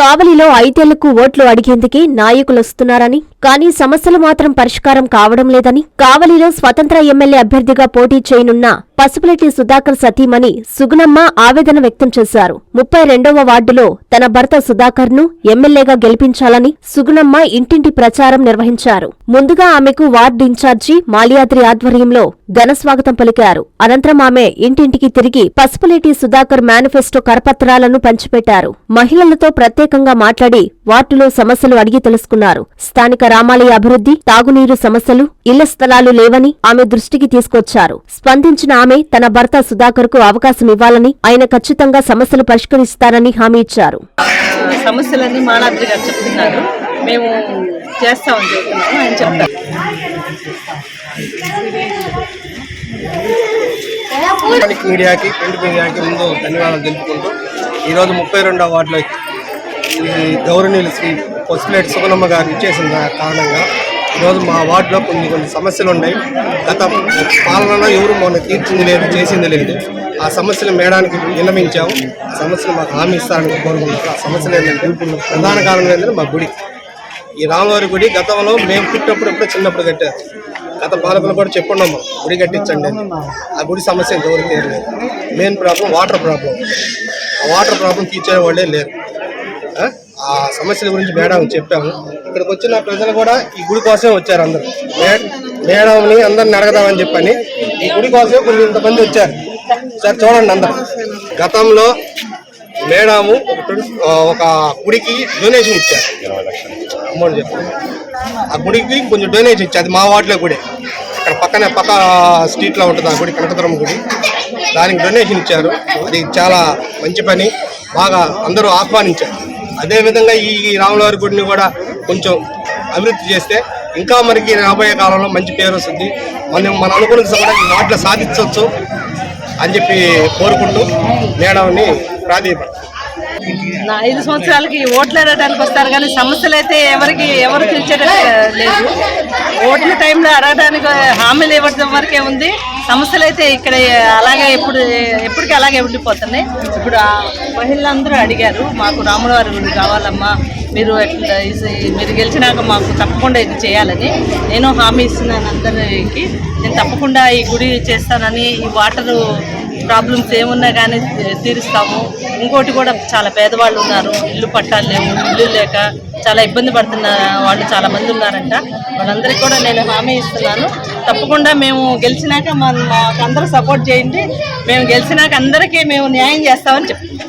కావలిలో ఐదేళ్ళకు ఓట్లు అడిగేందుకే నాయకులొస్తున్నారని కానీ సమస్యలు మాత్రం పరిష్కారం కావడం లేదని కావలిలో స్వతంత్ర ఎమ్మెల్యే అభ్యర్థిగా పోటీ చేయనున్న పసుపులెట్టి సుధాకర్ సతీమణి సుగుణమ్మ ఆవేదన వ్యక్తం చేశారు. ముప్పై రెండవ వార్డులో తన భర్త సుధాకర్ను ఎమ్మెల్యేగా గెలిపించాలని సుగుణమ్మ ఇంటింటి ప్రచారం నిర్వహించారు. ముందుగా ఆమెకు వార్డు ఇన్ఛార్జి మాలియాద్రి ఆధ్వర్యంలో ఘనస్వాగతం పలికారు. అనంతరం ఆమె ఇంటింటికి తిరిగి పసుపులేటి సుధాకర్ మేనిఫెస్టో కరపత్రాలను పంచిపెట్టారు. మహిళలతో ప్రత్యేకంగా మాట్లాడి వార్డులో సమస్యలు అడిగి తెలుసుకున్నారు. స్థానిక రామాలయ అభివృద్ధి తాగునీరు సమస్యలు ఇళ్ళ స్థలాలు లేవని ఆమె దృష్టికి తీసుకొచ్చారు. స్పందించిన ఆమె తన భర్త సుధాకర్కు అవకాశం ఇవ్వాలని ఆయన ఖచ్చితంగా సమస్యలు పరిష్కరిస్తారని హామీ ఇచ్చారు. సమస్యలన్నీ మాలాద్రి గారు చెప్తున్నారు. మేము చేస్తా ఉంది అని చెప్తారు మీడియాకి ప్రింట్ మీడియాకి ముందు ధన్యవాదాలు తెలుపుకుంటూ ఈరోజు ముప్పై రెండవ వార్డులో ఈ గౌరవనీయులు శ్రీ పొసిలేటి సుగనమ్మ గారు ఇచ్చేసిన కారణంగా ఈరోజు మా వార్డులో కొన్ని కొన్ని సమస్యలు ఉన్నాయి. గత పాలనలో ఎవరు మొన్న తీర్చింది లేదు చేసింది లేదు. ఆ సమస్యలు మేడానికి విన్నమించాము ఆ సమస్యలు మాకు హామీ ఇస్తారని కోరుకుంటున్నాం. ఆ సమస్యలు ఏంటంటే ప్రధాన కారణం ఏంటంటే మా గుడి. ఈ రామవారి గుడి గతంలో మేము పుట్టినప్పుడు ఎప్పుడో చిన్నప్పుడు కట్టారు. గత పాలకులు కూడా చెప్పున్నాము గుడి కట్టించండి ఆ గుడి సమస్య ఎవరు తీరలేదు మెయిన్ ప్రాబ్లం వాటర్ ప్రాబ్లం ఆ వాటర్ ప్రాబ్లం తీర్చే వాళ్ళే లేరు. ఆ? సమస్యల గురించి మేడం చెప్పాము. ఇక్కడికి వచ్చిన ప్రజలు కూడా ఈ గుడి కోసమే వచ్చారు అందరూ. మే- మేడంని అందరిని అడగదామని చెప్పని ఈ గుడి కోసమే కొంచెం ఇంతమంది వచ్చారు. సార్ చూడండి అందరు. గతంలో మేడము ఒక గుడికి డొనేషన్ ఇచ్చారు. అమౌంట్ చెప్పారు ఆ గుడికి కొంచెం డొనేషన్ ఇచ్చారు. అది మా వాటిలో గుడి. ఇక్కడ పక్కనే పక్క స్ట్రీట్లో ఉంటుంది ఆ గుడి కనకదురం గుడి. దానికి డొనేషన్ ఇచ్చారు. అది చాలా మంచి పని. బాగా అందరూ ఆహ్వానించారు. అదేవిధంగా ఈ రాములవారి గుడిని కూడా కొంచెం అభివృద్ధి చేస్తే ఇంకా మనకి రాబోయే కాలంలో మంచి పేరు వస్తుంది. మనం మన అనుకున్న కూడా ఈ వాటిలో సాధించవచ్చు అని చెప్పి కోరుకుంటూ మేడంని ఐదు సంవత్సరాలకి ఓట్లు అడగడానికి వస్తారు కానీ సమస్యలు అయితే ఎవరికి ఎవరు తీర్చేటట్టు లేదు. ఓట్ల టైంలో అడగడానికి హామీలు ఇవ్వడం వరకే ఉంది. సమస్యలు అయితే ఇక్కడ అలాగే ఎప్పుడు ఎప్పటికీ అలాగే ఉండిపోతున్నాయి. ఇప్పుడు మహిళలందరూ అడిగారు మాకు రాములవారి గుడి కావాలమ్మా. మీరు ఇది- మీరు గెలిచినాక మాకు తప్పకుండా ఇది చేయాలని. నేను హామీ ఇస్తున్నాను అందరికి. నేను తప్పకుండా ఈ గుడి చేస్తానని ఈ వాటరు ప్రాబ్లమ్స్ ఏమున్నా కానీ తీరుస్తాము. ఇంకోటి కూడా చాలా పేదవాళ్ళు ఉన్నారు. ఇల్లు పట్టాలు లేవు ఇల్లు లేక చాలా ఇబ్బంది పడుతున్న వాళ్ళు చాలా మంది ఉన్నారంట. వాళ్ళందరికీ కూడా నేను హామీ ఇస్తున్నాను. తప్పకుండా మేము గెలిచినాక మా మాకు అందరూ సపోర్ట్ చేయండి. మేము గెలిచినాక అందరికీ మేము న్యాయం చేస్తామని చెప్తున్నాం